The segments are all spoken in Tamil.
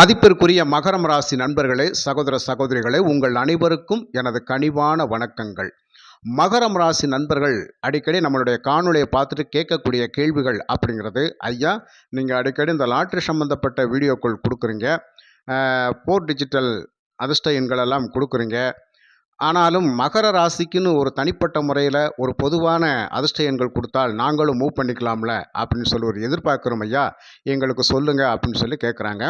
மதிப்பிற்குரிய மகரம் ராசி நண்பர்களே சகோதர சகோதரிகளே உங்கள் அனைவருக்கும் எனது கனிவான வணக்கங்கள். மகரம் ராசி நண்பர்கள் அடிக்கடி நம்மளுடைய காணொலியை பார்த்துட்டு கேட்கக்கூடிய கேள்விகள் அப்படிங்கிறது ஐயா நீங்கள் அடிக்கடி இந்த லாட்ரி சம்மந்தப்பட்ட வீடியோக்கள் கொடுக்குறீங்க. போர் டிஜிட்டல் அதிர்ஷ்ட எண்களெல்லாம் கொடுக்குறீங்க. ஆனாலும் மகர ராசிக்குன்னு ஒரு தனிப்பட்ட முறையில் ஒரு பொதுவான அதிர்ஷ்ட எண்கள் கொடுத்தால் நாங்களும் மூவ் பண்ணிக்கலாம்ல? அப்படின்னு சொல்லி ஒரு எதிர்பார்க்குறோம் ஐயா எங்களுக்கு சொல்லுங்கள் அப்படின்னு சொல்லி கேட்குறாங்க.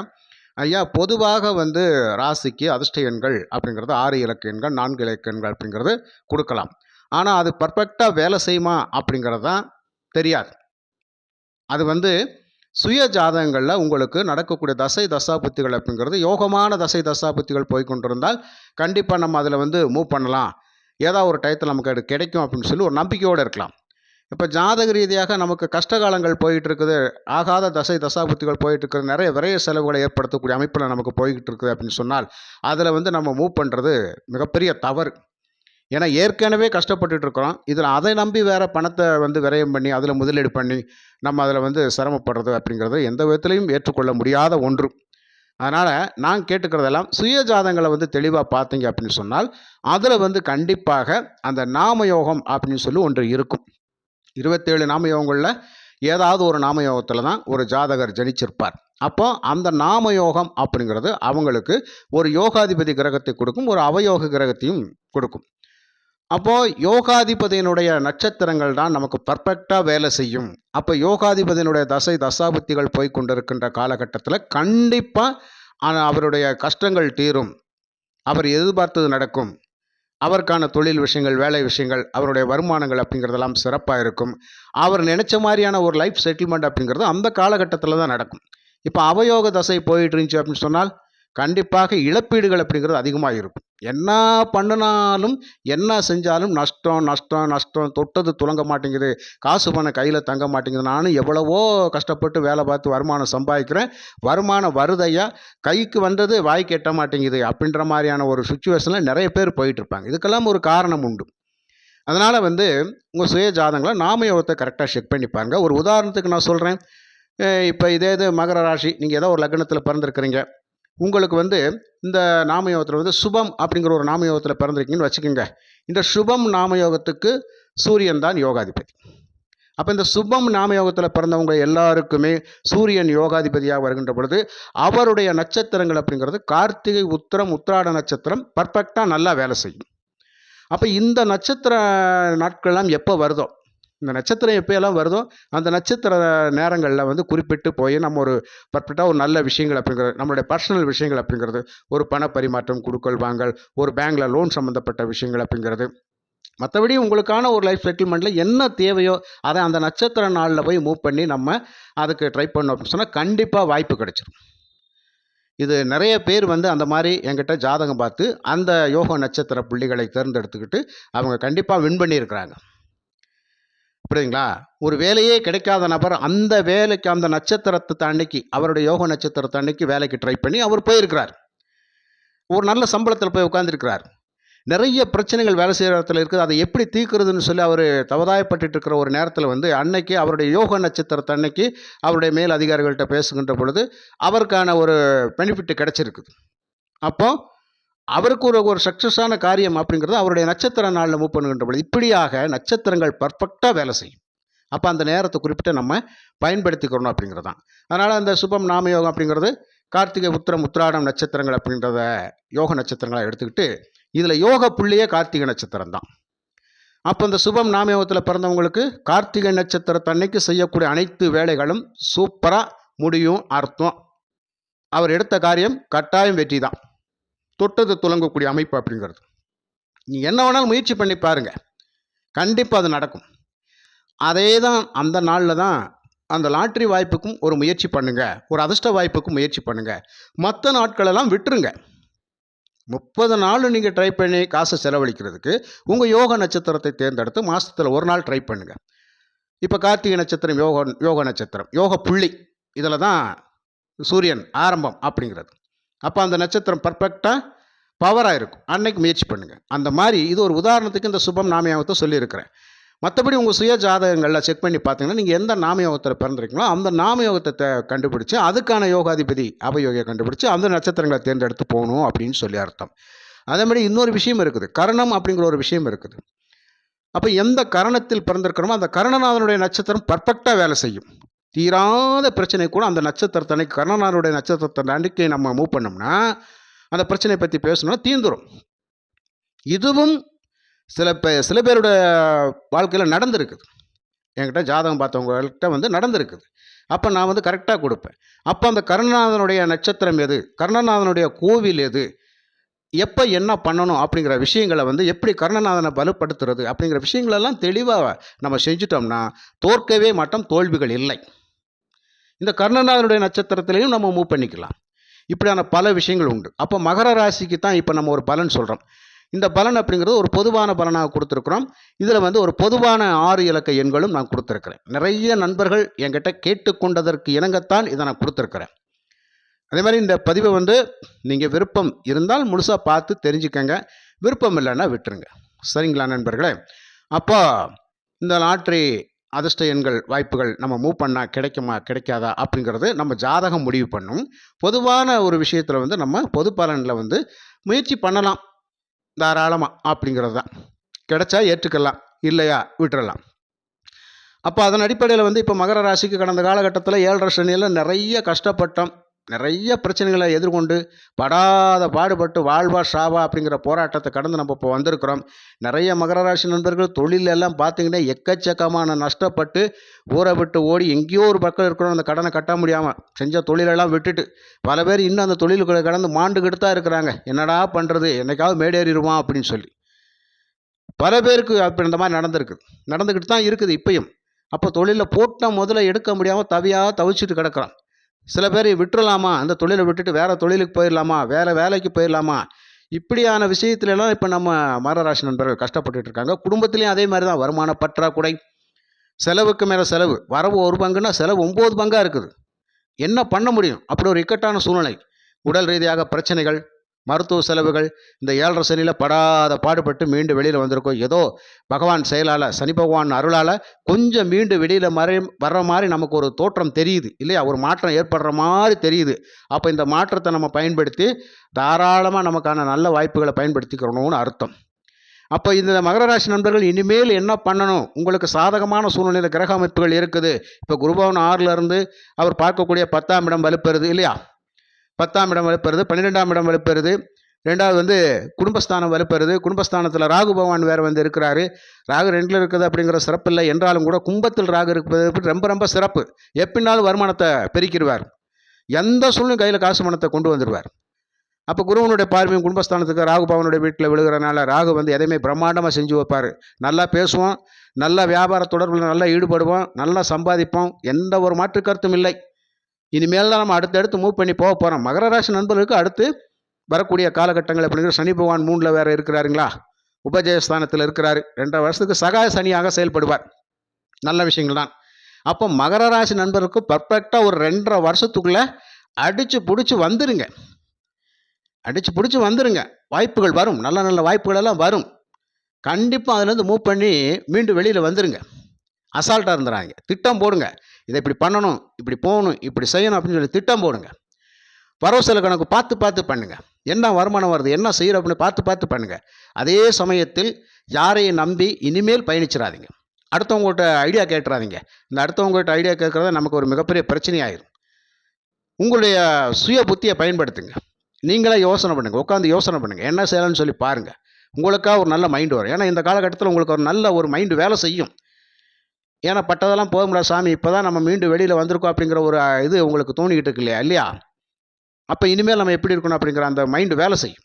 ஐயா பொதுவாக வந்து ராசிக்கு அதிர்ஷ்ட எண்கள் அப்படிங்கிறது ஆறு இலக்க எண்கள் நான்கு இலக்க எண்கள் அப்படிங்கிறது கொடுக்கலாம். ஆனால் அது பர்ஃபெக்டாக வேலை செய்யுமா அப்படிங்கிறது தான் தெரியாது. அது வந்து சுய ஜாதகங்களில் உங்களுக்கு நடக்கக்கூடிய தசை தசாபுத்திகள் அப்படிங்கிறது யோகமான தசை தசாபுத்திகள் போய்கொண்டிருந்தால் கண்டிப்பாக நம்ம அதில் வந்து மூவ் பண்ணலாம். ஏதாவது ஒரு டயத்தில் நமக்கு அது கிடைக்கும் அப்படின்னு சொல்லி ஒரு நம்பிக்கையோடு இருக்கலாம். இப்போ ஜாதக ரீதியாக நமக்கு கஷ்டகாலங்கள் போயிட்டு இருக்குது ஆகாத தசை தசாபுத்திகள் போயிட்டு இருக்குது நிறைய விரைய செலவுகளை ஏற்படுத்தக்கூடிய அமைப்பில் நமக்கு போய்கிட்டு இருக்குது அப்படின்னு சொன்னால் அதில் வந்து நம்ம மூவ் பண்ணுறது மிகப்பெரிய தவறு. ஏன்னா ஏற்கனவே கஷ்டப்பட்டுட்டு இருக்கிறோம் இதில் அதை நம்பி வேற பணத்தை வந்து விரயம் பண்ணி அதில் முதலீடு பண்ணி நம்ம அதில் வந்து சிரமப்படுறது அப்படிங்கிறது எந்த விதத்திலையும் ஏற்றுக்கொள்ள முடியாத ஒன்று. அதனால் நான் கேட்டுக்கிறதெல்லாம் சுய ஜாதங்களை வந்து தெளிவாக பார்த்தீங்க அப்படின்னு சொன்னால் அதில் வந்து கண்டிப்பாக அந்த நாமயோகம் அப்படின்னு சொல்லி ஒன்று இருக்கும். இருபத்தேழு நாமயோகங்களில் ஏதாவது ஒரு நாமயோகத்தில் தான் ஒரு ஜாதகர் ஜனிச்சிருப்பார். அப்போ அந்த நாமயோகம் அப்படிங்கிறது அவங்களுக்கு ஒரு யோகாதிபதி கிரகத்தை கொடுக்கும் ஒரு அவயோக கிரகத்தையும் கொடுக்கும். அப்போது யோகாதிபதியினுடைய நட்சத்திரங்கள் தான் நமக்கு பர்ஃபெக்டாக வேலை செய்யும். அப்போ யோகாதிபதியினுடைய தசை தசாபுத்திகள் போய் கொண்டிருக்கின்ற காலகட்டத்தில் கண்டிப்பாக அவருடைய கஷ்டங்கள் தீரும். அவர் எதிர்பார்த்தது நடக்கும். அவருக்கான தொழில் விஷயங்கள் வேலை விஷயங்கள் அவருடைய வருமானங்கள் அப்படிங்கிறதெல்லாம் சிறப்பாக இருக்கும். அவர் நினச்ச மாதிரியான ஒரு லைஃப் செட்டில்மெண்ட் அப்படிங்கிறது அந்த காலகட்டத்தில் தான் நடக்கும். இப்போ அவயோக தசை போயிட்டு இருந்துச்சு அப்படின்னு சொன்னால் கண்டிப்பாக இழப்பீடுகள் அப்படிங்கிறது அதிகமாக இருக்கும். என்ன பண்ணினாலும் என்ன செஞ்சாலும் நஷ்டம் நஷ்டம் நஷ்டம். தொட்டது துலங்க மாட்டேங்குது. காசு பணம் கையில் தங்க மாட்டேங்குது. நானும் எவ்வளவோ கஷ்டப்பட்டு வேலை பார்த்து வருமானம் சம்பாதிக்கிறேன். வருமானம் வருதையா கைக்கு வந்தது வாய் கெட்ட மாட்டேங்குது அப்படின்ற மாதிரியான ஒரு சுச்சுவேஷனில் நிறைய பேர் போயிட்டுருப்பாங்க. இதுக்கெல்லாம் ஒரு காரணம் உண்டு. அதனால் வந்து உங்கள் சுய ஜாதங்களை ஒருத்தர் கரெக்டாக செக் பண்ணி பாருங்கள் ஒரு உதாரணத்துக்கு நான் சொல்கிறேன் இப்போ இதே இது மகர ராசி. நீங்கள் ஏதோ ஒரு லக்னத்தில் பிறந்திருக்கிறீங்க. உங்களுக்கு வந்து இந்த நாமயோகத்தில் வந்து சுபம் அப்படிங்கிற ஒரு நாமயோகத்தில் பிறந்திருக்கீங்கன்னு வச்சுக்கோங்க. இந்த சுபம் நாமயோகத்துக்கு சூரியன் தான் யோகாதிபதி. அப்போ இந்த சுபம் நாமயோகத்தில் பிறந்தவங்க எல்லாருக்குமே சூரியன் யோகாதிபதியாக வருகின்ற பொழுது அவருடைய நட்சத்திரங்கள் அப்படிங்கிறது கார்த்திகை உத்திரம் உத்திராட நட்சத்திரம் பர்ஃபெக்டாக நல்லா வேலை செய்யும். அப்போ இந்த நட்சத்திர நாட்கள்லாம் எப்போ வருதோ? இந்த நட்சத்திரம் எப்போயெல்லாம் வருதோ அந்த நட்சத்திர நேரங்களில் வந்து குறிப்பிட்டு போய் நம்ம ஒரு பர்ஃபெக்டாக ஒரு நல்ல விஷயங்கள் அப்படிங்கிறது நம்மளுடைய பர்சனல் விஷயங்கள் அப்படிங்கிறது ஒரு பண பரிமாற்றம் கொடுக்கல் வாங்கல் ஒரு பேங்கில் லோன் சம்மந்தப்பட்ட விஷயங்கள் அப்படிங்கிறது. மற்றபடி உங்களுக்கான ஒரு லைஃப் செட்டில்மெண்ட்டில் என்ன தேவையோ அதை அந்த நட்சத்திர நாளில் போய் மூவ் பண்ணி நம்ம அதுக்கு ட்ரை பண்ணோம் அப்படின்னு சொன்னால் கண்டிப்பாக வாய்ப்பு கிடைச்சிடும் இது நிறைய பேர் வந்து அந்த மாதிரி என்கிட்ட ஜாதகம் பார்த்து அந்த யோக நட்சத்திர புள்ளிகளை தேர்ந்தெடுத்துக்கிட்டு அவங்க கண்டிப்பாக வின் பண்ணியிருக்கிறாங்க. புரியுதுங்களா? ஒரு வேலையே கிடைக்காத நபர் அந்த வேலைக்கு அந்த நட்சத்திரத்தை அன்னைக்கு அவருடைய யோக நட்சத்திரத்தை அன்னைக்கு வேலைக்கு ட்ரை பண்ணி அவர் போயிருக்கிறார். ஒரு நல்ல சம்பளத்தில் போய் உட்காந்துருக்கிறார் நிறைய பிரச்சனைகள் வேலை செய்கிற இடத்துல இருக்குது. அதை எப்படி தீர்க்கிறதுன்னு சொல்லி அவர் தவதாயப்பட்டு இருக்கிற ஒரு நேரத்தில் வந்து அன்னைக்கு அவருடைய யோக நட்சத்திரத்தை அன்னைக்கு அவருடைய மேல் அதிகாரிகள்கிட்ட பேசுகின்ற பொழுது அவருக்கான ஒரு பெனிஃபிட் கிடச்சிருக்குது. அப்போது அவருக்கு ஒரு ஒரு சக்ஸஸான காரியம் அப்படிங்கிறது அவருடைய நட்சத்திர நாளில் மூவ் பண்ணுகின்ற பொழுது இப்படியாக நட்சத்திரங்கள் பர்ஃபெக்டாக வேலை செய்யும். அப்போ அந்த நேரத்தை குறிப்பிட்டு நம்ம பயன்படுத்திக்கிறணும் அப்படிங்கிறது தான். அதனால் அந்த சுபம் நாமயோகம் அப்படிங்கிறது கார்த்திகை உத்திரம் உத்திராடம் நட்சத்திரங்கள் அப்படின்றத யோக நட்சத்திரங்களை எடுத்துக்கிட்டு இதில் யோக புள்ளியே கார்த்திகை நட்சத்திரம் தான். அப்போ இந்த சுபம் நாமயோகத்தில் பிறந்தவங்களுக்கு கார்த்திகை நட்சத்திரத்தன்னைக்கு செய்யக்கூடிய அனைத்து வேலைகளும் சூப்பராக முடியும் அர்த்தம். அவர் எடுத்த காரியம் கட்டாயம் வெற்றி தான் தொட்டது துலங்கக்கூடிய அமைப்பு அப்படிங்கிறது. நீ என்ன வேணாலும் முயற்சி பண்ணி பாருங்கள் கண்டிப்பாக அது நடக்கும். அதே தான் அந்த நாளில் தான் அந்த லாட்ரி வாய்ப்புக்கும் ஒரு முயற்சி பண்ணுங்கள் ஒரு அதிர்ஷ்ட வாய்ப்புக்கும் முயற்சி பண்ணுங்கள் மற்ற நாட்களெல்லாம் விட்டுருங்க. முப்பது நாள் நீங்கள் ட்ரை பண்ணி காசை செலவழிக்கிறதுக்கு உங்கள் யோக நட்சத்திரத்தை தேர்ந்தெடுத்து மாதத்தில் ஒரு நாள் ட்ரை பண்ணுங்கள் இப்போ கார்த்திகை நட்சத்திரம் யோக யோக நட்சத்திரம் யோக புள்ளி இதில் தான் சூரியன் ஆரம்பம் அப்படிங்கிறது. அப்போ அந்த நட்சத்திரம் பர்ஃபெக்டாக பவராக இருக்கும். அன்னைக்கு முயற்சி பண்ணுங்கள் அந்த மாதிரி இது ஒரு உதாரணத்துக்கு இந்த சுபம் நாமயாவத்தை சொல்லியிருக்கிறேன். மற்றபடி உங்கள் சுய ஜாதகங்களில் செக் பண்ணி பார்த்தீங்கன்னா நீங்கள் எந்த நாமயோகத்தில் பிறந்திருக்கீங்களோ அந்த நாம யோகத்தை கண்டுபிடிச்சு அதுக்கான யோகாதிபதி அபயோகியை கண்டுபிடிச்சு அந்த நட்சத்திரங்களை தேர்ந்தெடுத்து போகணும் அப்படின்னு சொல்லி அர்த்தம். அதே மாதிரி இன்னொரு விஷயம் இருக்குது. கரணம் அப்படிங்கிற ஒரு விஷயம் இருக்குது. அப்போ எந்த கரணத்தில் பிறந்திருக்கிறோமோ அந்த கரணநாதனுடைய நட்சத்திரம் பர்ஃபெக்டாக வேலை செய்யும். தீராத பிரச்சனை கூட அந்த நட்சத்திரத்தை கர்ணனாருடைய நட்சத்திரத்தை அன்னைக்கு நம்ம மூவ் பண்ணோம்னா அந்த பிரச்சனையை பற்றி பேசணும்னா தீந்துடும் இதுவும் சில பே சில பேருடைய வாழ்க்கையில் நடந்திருக்குது என்கிட்ட ஜாதகம் பார்த்தவங்கள்கிட்ட வந்து நடந்திருக்குது அப்போ நான் வந்து கரெக்டாக கொடுப்பேன். அப்போ அந்த கருணநாதனுடைய நட்சத்திரம் எது? கருணநாதனுடைய கோவில் எது? எப்போ என்ன பண்ணணும் அப்படிங்கிற விஷயங்களை வந்து எப்படி கருணநாதனை பலப்படுத்துறது அப்படிங்கிற விஷயங்களெல்லாம் தெளிவாக நம்ம செஞ்சுட்டோம்னா தோற்கவே மாட்டோம் தோல்விகள் இல்லை. இந்த கர்ணநாதனுடைய நட்சத்திரத்திலையும் நம்ம மூவ் பண்ணிக்கலாம். இப்படியான பல விஷயங்கள் உண்டு. அப்போ மகர ராசிக்கு தான் இப்போ நம்ம ஒரு பலன் சொல்கிறோம் இந்த பலன் அப்படிங்கிறது ஒரு பொதுவான பலனாக கொடுத்துருக்குறோம். இதில் வந்து ஒரு பொதுவான ஆறு இலக்க எண்களும் நான் கொடுத்துருக்குறேன். நிறைய நண்பர்கள் என்கிட்ட கேட்டுக்கொண்டதற்கு இணங்கத்தான் இதை நான் கொடுத்துருக்குறேன். அதே மாதிரி இந்த பதிவை வந்து நீங்கள் விருப்பம் இருந்தால் முழுசாக பார்த்து தெரிஞ்சுக்கங்க. விருப்பம் இல்லைன்னா விட்டுருங்க. சரிங்களா நண்பர்களே? அப்போ இந்த லாட்ரி அதிர்ஷ்ட எண்கள் வாய்ப்புகள் நம்ம மூவ் பண்ணால் கிடைக்குமா கிடைக்காதா அப்படிங்கிறது நம்ம ஜாதகம் முடிவு பண்ணும். பொதுவான ஒரு விஷயத்தில் வந்து நம்ம பொது பலனில் வந்து முயற்சி பண்ணலாம் தாராளமாக அப்படிங்கிறது தான். கிடைச்சா ஏற்றுக்கலாம் இல்லையா விட்டுறலாம். அப்போ அதன் அடிப்படையில் வந்து இப்போ மகர ராசிக்கு கடந்த காலகட்டத்தில் ஏழரை சனியில் நிறைய கஷ்டப்பட்டோம். நிறைய பிரச்சனைகளை எதிர்கொண்டு படாத பாடுபட்டு வாழ்வா ஷாவா அப்படிங்கிற போராட்டத்தை கடந்து நம்ம இப்போ வந்திருக்கிறோம். நிறைய மகர ராசி நண்பர்கள் தொழில் எல்லாம் பார்த்தீங்கன்னா எக்கச்சக்கமான நஷ்டப்பட்டு ஊரை விட்டு ஓடி எங்கேயோ ஒரு பக்கம் இருக்கிறோம். அந்த கடனை கட்ட முடியாமல் செஞ்ச தொழிலெல்லாம் விட்டுட்டு பல பேர் இன்னும் அந்த தொழிலுக்குள்ள கடந்து மாண்டுக்கிட்டு தான் இருக்கிறாங்க. என்னடா பண்ணுறது என்னைக்காவது மேடேறிடுவான் அப்படின்னு சொல்லி. பல பேருக்கு அப்போ இந்த மாதிரி நடந்திருக்குது. நடந்துக்கிட்டு தான் இருக்குது இப்பயும். அப்போ தொழிலில் போட்ட முதல்ல எடுக்க முடியாமல் தவியாக தவிச்சிட்டு கிடக்கிறோம் சில பேர் விட்டுறலாமா? அந்த தொழிலை விட்டுட்டு வேறு தொழிலுக்கு போயிடலாமா வேறு வேலைக்கு போயிடலாமா இப்படியான விஷயத்துலலாம் இப்போ நம்ம மகராசி நண்பர்கள் கஷ்டப்பட்டுட்டு இருக்காங்க குடும்பத்துலேயும் அதே மாதிரி தான். வருமான பற்றாக்குறை செலவுக்கு மேலே செலவு. வரவு ஒரு பங்குன்னா செலவு ஒம்பது பங்காக இருக்குது. என்ன பண்ண முடியும்? அப்படி ஒரு இக்கட்டான சூழ்நிலை. உடல் ரீதியாக பிரச்சனைகள் மருத்துவ செலவுகள் இந்த ஏழரை சனியில் படாத பாடுபட்டு மீண்டு வெளியில் வந்திருக்கோம். ஏதோ பகவான் செயலால் சனி பகவான் அருளால் கொஞ்சம் மீண்டு வெளியில் மறை வர்ற மாதிரி நமக்கு ஒரு தோற்றம் தெரியுது இல்லையா? ஒரு மாற்றம் ஏற்படுற மாதிரி தெரியுது. அப்போ இந்த மாற்றத்தை நம்ம பயன்படுத்தி தாராளமாக நமக்கான நல்ல வாய்ப்புகளை பயன்படுத்திக்கிறணும்னு அர்த்தம். அப்போ இந்த மகர ராசி நண்பர்கள் இனிமேல் என்ன பண்ணணும்? உங்களுக்கு சாதகமான சூழ்நிலையில் கிரக அமைப்புகள் இருக்குது. இப்போ குருபவன் ஆறுலருந்து அவர் பார்க்கக்கூடிய பத்தாம் இடம் வலுப்பெறுது இல்லையா? பத்தாம் இடம் வலுப்பெறுது பன்னிரெண்டாம் இடம் வலுப்பெறுது. ரெண்டாவது வந்து குடும்பஸ்தானம் வலுப்பெறுது. குடும்பஸ்தானத்தில் ராகு பகவான் வேறு வந்து இருக்கிறாரு. ராகு ரெண்டில் இருக்குது அப்படிங்கிற சிறப்பு இல்லை. என்றாலும் கூட கும்பத்தில் ராகு இருப்பது ரொம்ப ரொம்ப சிறப்பு. எப்படினாலும் வருமானத்தை பெருக்கிடுவார். எந்த சூழ்நிலையும் கையில் காசு மனத்தை கொண்டு வந்துடுவார். அப்போ குருவனுடைய பார்வையும் குடும்பஸ்தானத்துக்கு ராகு பவனுடைய வீட்டில் விழுகிறனால ராகு வந்து எதையுமே பிரம்மாண்டமாக செஞ்சு வைப்பார். நல்லா பேசுவோம் நல்ல வியாபார தொடர்பில் நல்லா ஈடுபடுவோம் நல்லா சம்பாதிப்போம். எந்த ஒரு மாற்று கருத்தும் இல்லை. இனிமேல் தான் நம்ம அடுத்தடுத்து மூவ் பண்ணி போக போகிறோம் மகர ராசி நண்பர்களுக்கு அடுத்து வரக்கூடிய காலகட்டங்கள் அப்படிங்கிற சனி பகவான் மூணில் வேறு இருக்கிறாருங்களா? உபஜயஸ்தானத்தில் இருக்கிறாரு. ரெண்டரை வருஷத்துக்கு சகாய சனியாக செயல்படுவார். நல்ல விஷயங்கள் தான். அப்போ மகர ராசி நண்பருக்கு பர்ஃபெக்டாக ஒரு ரெண்டரை வருஷத்துக்குள்ளே அடித்து பிடிச்சி வந்துருங்க. அடித்து பிடிச்சி வந்துருங்க. வாய்ப்புகள் வரும். நல்ல நல்ல வாய்ப்புகள் எல்லாம் வரும். கண்டிப்பாக அதுலேருந்து மூவ் பண்ணி மீண்டும் வெளியில் வந்துருங்க. அசால்ட்டாக இருந்துறாங்க. திட்டம் போடுங்க. இதை இப்படி பண்ணணும் இப்படி போகணும் இப்படி செய்யணும் அப்படின்னு சொல்லி திட்டம் போடுங்க. வரவு செலவு கணக்கு பார்த்து பார்த்து பண்ணுங்கள் என்ன வருமானம் வருது என்ன செய்கிறோம் அப்படின்னு பார்த்து பார்த்து பண்ணுங்கள் அதே சமயத்தில் யாரையும் நம்பி இனிமேல் பயணிச்சிடாதீங்க அடுத்தவங்கள்ட்ட ஐடியா கேட்டுறாதீங்க. இந்த அடுத்தவங்கள்ட்ட ஐடியா கேட்குறது நமக்கு ஒரு மிகப்பெரிய பிரச்சனையாயிரும். உங்களுடைய சுய புத்தியை பயன்படுத்துங்க. நீங்களே யோசனை பண்ணுங்கள் உட்காந்து யோசனை பண்ணுங்கள் என்ன செய்யலாம்னு சொல்லி பாருங்கள் உங்களுக்காக ஒரு நல்ல மைண்டு வரும். ஏன்னா இந்த காலகட்டத்தில் உங்களுக்கு ஒரு நல்ல ஒரு மைண்டு வேலை செய்யும். ஏன்னா பட்டதெல்லாம் போக சாமி. இப்போ தான் நம்ம மீண்டும் வெளியில் வந்திருக்கோம் அப்படிங்கிற ஒரு இது உங்களுக்கு தோணிக்கிட்டு இருக்கு இல்லையா? இல்லையா? அப்போ இனிமேல் நம்ம எப்படி இருக்கணும் அப்படிங்கிற அந்த மைண்டு வேலை செய்யும்.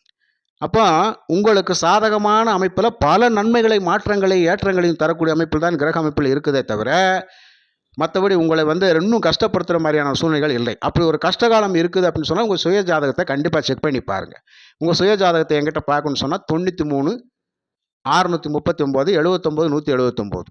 அப்போ உங்களுக்கு சாதகமான அமைப்பில் பல நன்மைகளை மாற்றங்களை ஏற்றங்களையும் தரக்கூடிய அமைப்பில் தான் கிரக அமைப்பில் இருக்குதே தவிர மற்றபடி உங்களை வந்து இன்னும் கஷ்டப்படுத்துகிற மாதிரியான சூழ்நிலைகள் இல்லை. அப்படி ஒரு கஷ்டகாலம் இருக்குது அப்படின்னு சொன்னால் உங்கள் சுய ஜாதகத்தை கண்டிப்பாக செக் பண்ணி பாருங்கள் உங்கள் சுய ஜாதகத்தை எங்கிட்ட பார்க்கணும்னு சொன்னால் தொண்ணூற்றி மூணு அறுநூற்றி முப்பத்தி ஒம்பது எழுபத்தொம்போது நூற்றி எழுபத்தொம்போது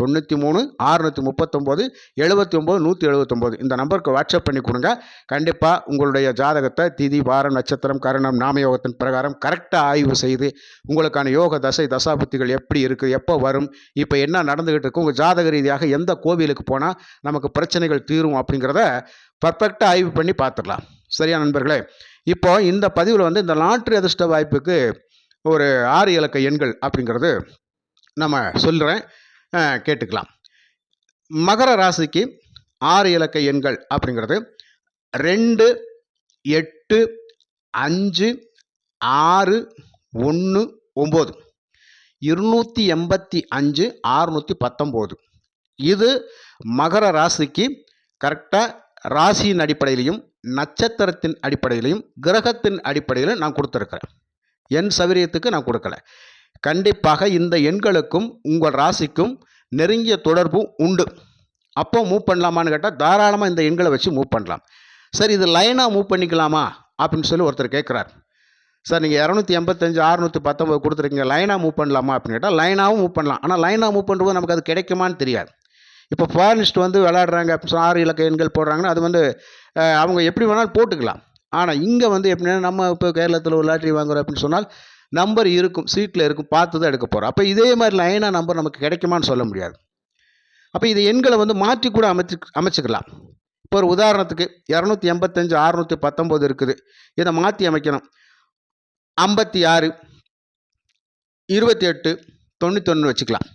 தொண்ணூற்றி மூணு ஆறுநூற்றி முப்பத்தொம்போது எழுபத்தி ஒம்பது நூற்றி எழுபத்தொம்போது இந்த நம்பருக்கு வாட்ஸ்அப் பண்ணி கொடுங்க. கண்டிப்பாக உங்களுடைய ஜாதகத்தை திதி வாரம் நட்சத்திரம் கரணம் நாமயோகத்தின் பிரகாரம் கரெக்டாக ஆய்வு செய்து உங்களுக்கான யோக தசை தசாபுத்திகள் எப்படி இருக்குது எப்போ வரும் இப்போ என்ன நடந்துக்கிட்டு இருக்கு உங்கள் ஜாதக ரீதியாக எந்த கோவிலுக்கு போனால் நமக்கு பிரச்சனைகள் தீரும் அப்படிங்கிறத பர்ஃபெக்டாக ஆய்வு பண்ணி பார்த்துடலாம். சரியா நண்பர்களே? இப்போ இந்த பதிவில் வந்து இந்த லாட்ரி அதிர்ஷ்ட வாய்ப்புக்கு ஒரு ஆறு இலக்க எண்கள் அப்படிங்கிறது நம்ம சொல்கிறேன் கேட்டுக்கலாம். மகர ராசிக்கு ஆறு இலக்க எண்கள் அப்படிங்கிறது ரெண்டு எட்டு அஞ்சு ஆறு ஒன்று ஒம்பது. இருநூற்றி எண்பத்தி அஞ்சு ஆறுநூற்றி பத்தொம்போது. இது மகர ராசிக்கு கரெக்டாக ராசியின் அடிப்படையிலையும் நட்சத்திரத்தின் அடிப்படையிலையும் கிரகத்தின் அடிப்படையிலும் நான் கொடுத்துருக்குறேன். என் சௌகரியத்துக்கு நான் கொடுக்கல. கண்டிப்பாக இந்த எண்களுக்கும் உங்கள் ராசிக்கும் நெருங்கிய தொடர்பு உண்டு. அப்போ மூவ் பண்ணலாமான்னு கேட்டால் தாராளமாக இந்த எண்களை வச்சு மூவ் பண்ணலாம். சரி இது லைனாக மூவ் பண்ணிக்கலாமா? அப்படின்னு சொல்லி ஒருத்தர் கேட்குறார் சார் நீங்கள் இரநூத்தி எண்பத்தஞ்சு அறுநூற்றி பத்தொம்பது கொடுத்துருக்கீங்க. லைனாக மூவ் பண்ணலாமா? அப்படின்னு கேட்டால் லைனாகவும் மூவ் பண்ணலாம். ஆனால் லைனாக மூவ் பண்ணுறது நமக்கு அது கிடைக்குமான்னு தெரியாது. இப்போ ஃபாரினிஸ்ட் வந்து விளையாடுறாங்க. அப்படின்னு ஆறு இலக்க எண்கள் போடுறாங்கன்னா அது வந்து அவங்க எப்படி வேணாலும் போட்டுக்கலாம். ஆனால் இங்கே வந்து எப்படின்னா நம்ம இப்போ கேரளத்தில் ஒரு லாட்ரி வாங்குறோம் அப்படின்னு சொன்னால் நம்பர் இருக்கும் சீட்டில் இருக்கும் பார்த்து தான் எடுக்க போகிறோம் அப்போ இதே மாதிரி லைனாக நம்பர் நமக்கு கிடைக்குமான்னு சொல்ல முடியாது. அப்போ இது எண்களை வந்து மாற்றி கூட அமைச்சு அமைச்சுக்கலாம். இப்போ ஒரு உதாரணத்துக்கு இரநூத்தி எண்பத்தஞ்சு அறநூற்றி பத்தொம்போது இருக்குது. இதை மாற்றி அமைக்கணும். ஐம்பத்தி ஆறு இருபத்தி எட்டு தொண்ணூத்தொன்று வச்சுக்கலாம்.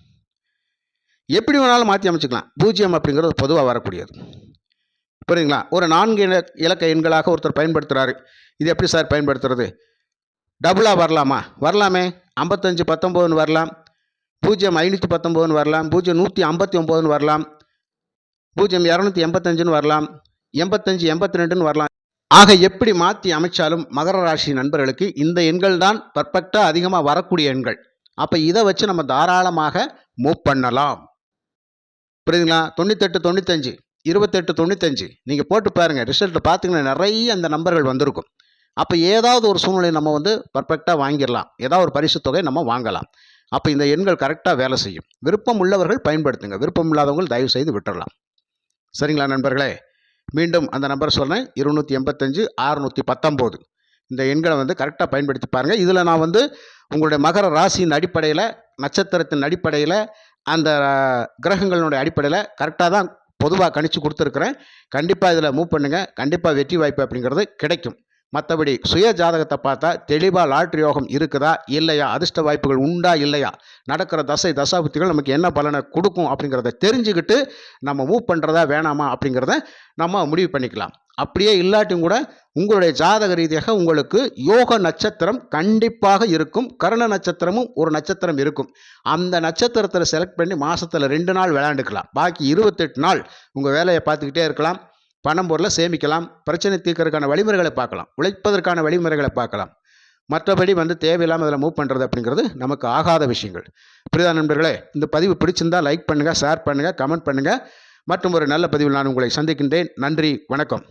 எப்படி வேணாலும் மாற்றி அமைச்சுக்கலாம். பூஜ்ஜியம் அப்படிங்கிறது பொதுவாக வரக்கூடியது. புரியுதுங்களா? ஒரு நான்கு இல இலக்க எண்களாக ஒருத்தர் பயன்படுத்துகிறாரு இது எப்படி சார் பயன்படுத்துறது? டபுளாக வரலாமா? வரலாமே. ஐம்பத்தஞ்சு பத்தொம்போதுன்னு வரலாம். பூஜ்ஜியம் ஐநூற்றி பத்தொம்போதுன்னு வரலாம். பூஜ்ஜியம் நூற்றி ஐம்பத்தி ஒம்போதுன்னு வரலாம். பூஜ்ஜியம் இரநூத்தி எண்பத்தஞ்சுன்னு வரலாம். எண்பத்தஞ்சு எண்பத்தி ரெண்டுன்னு வரலாம். ஆக எப்படி மாற்றி அமைச்சாலும் மகர ராசி நண்பர்களுக்கு இந்த எண்கள் தான் பர்ஃபெக்டாக அதிகமாக வரக்கூடிய எண்கள். அப்போ இதை வச்சு நம்ம தாராளமாக மூவ் பண்ணலாம். புரியுதுங்களா? தொண்ணூத்தெட்டு தொண்ணூத்தஞ்சு இருபத்தெட்டு தொண்ணூத்தஞ்சு. நீங்கள் போட்டு பாருங்கள் ரிசல்ட் பார்த்தீங்கன்னா நிறைய அந்த நம்பர்கள் வந்திருக்கும். அப்போ ஏதாவது ஒரு சூழ்நிலை நம்ம வந்து பர்ஃபெக்டாக வாங்கிடலாம். ஏதாவது ஒரு பரிசு தொகை நம்ம வாங்கலாம். அப்போ இந்த எண்கள் கரெக்டாக வேலை செய்யும். விருப்பம் உள்ளவர்கள் பயன்படுத்துங்க. விருப்பம் இல்லாதவங்கள் தயவு செய்து விட்டுடலாம் சரிங்களா நண்பர்களே? மீண்டும் அந்த நம்பர் சொன்னேன் இருநூற்றி எண்பத்தஞ்சு அறுநூற்றி பத்தொம்போது. இந்த எண்களை வந்து கரெக்டாக பயன்படுத்தி பாருங்கள் இதில் நான் வந்து உங்களுடைய மகர ராசியின் அடிப்படையில் நட்சத்திரத்தின் அடிப்படையில் அந்த கிரகங்களினுடைய அடிப்படையில் கரெக்டாக தான் பொதுவாக கணிச்சு கொடுத்துருக்குறேன். கண்டிப்பாக இதில் மூவ் பண்ணுங்கள் கண்டிப்பாக வெற்றி வாய்ப்பு அப்படிங்கிறது கிடைக்கும். மற்றபடி சுய ஜாதகத்தை பார்த்தா தெளிவாக லாட்ரி யோகம் இருக்குதா இல்லையா? அதிர்ஷ்ட வாய்ப்புகள் உண்டா இல்லையா? நடக்கிற தசை தசாபுத்திகள் நமக்கு என்ன பலனை கொடுக்கும் அப்படிங்கிறத தெரிஞ்சுக்கிட்டு நம்ம மூவ் பண்ணுறதா வேணாமா அப்படிங்கிறத நம்ம முடிவு பண்ணிக்கலாம். அப்படியே இல்லாட்டியும் கூட உங்களுடைய ஜாதக ரீதியாக உங்களுக்கு யோக நட்சத்திரம் கண்டிப்பாக இருக்கும். கரண நட்சத்திரமும் ஒரு நட்சத்திரம் இருக்கும். அந்த நட்சத்திரத்தில் செலக்ட் பண்ணி மாதத்தில் ரெண்டு நாள் விளையாண்டுக்கலாம். பாக்கி இருபத்தெட்டு நாள் உங்கள் வேலையை பார்த்துக்கிட்டே இருக்கலாம். பணம் பொருளை சேமிக்கலாம் பிரச்சனை தீர்க்கறதுக்கான வழிமுறைகளை பார்க்கலாம் உழைப்பதற்கான வழிமுறைகளை பார்க்கலாம். மற்றபடி வந்து தேவையில்லாமல் அதில் மூவ் பண்ணுறது அப்படிங்கிறது நமக்கு ஆகாத விஷயங்கள். புரியுதா நண்பர்களே? இந்த பதிவு பிடிச்சிருந்தா லைக் பண்ணுங்கள் ஷேர் பண்ணுங்கள் கமெண்ட் பண்ணுங்கள் மற்றும் ஒரு நல்ல பதிவில் நான் உங்களை சந்திக்கின்றேன். நன்றி வணக்கம்.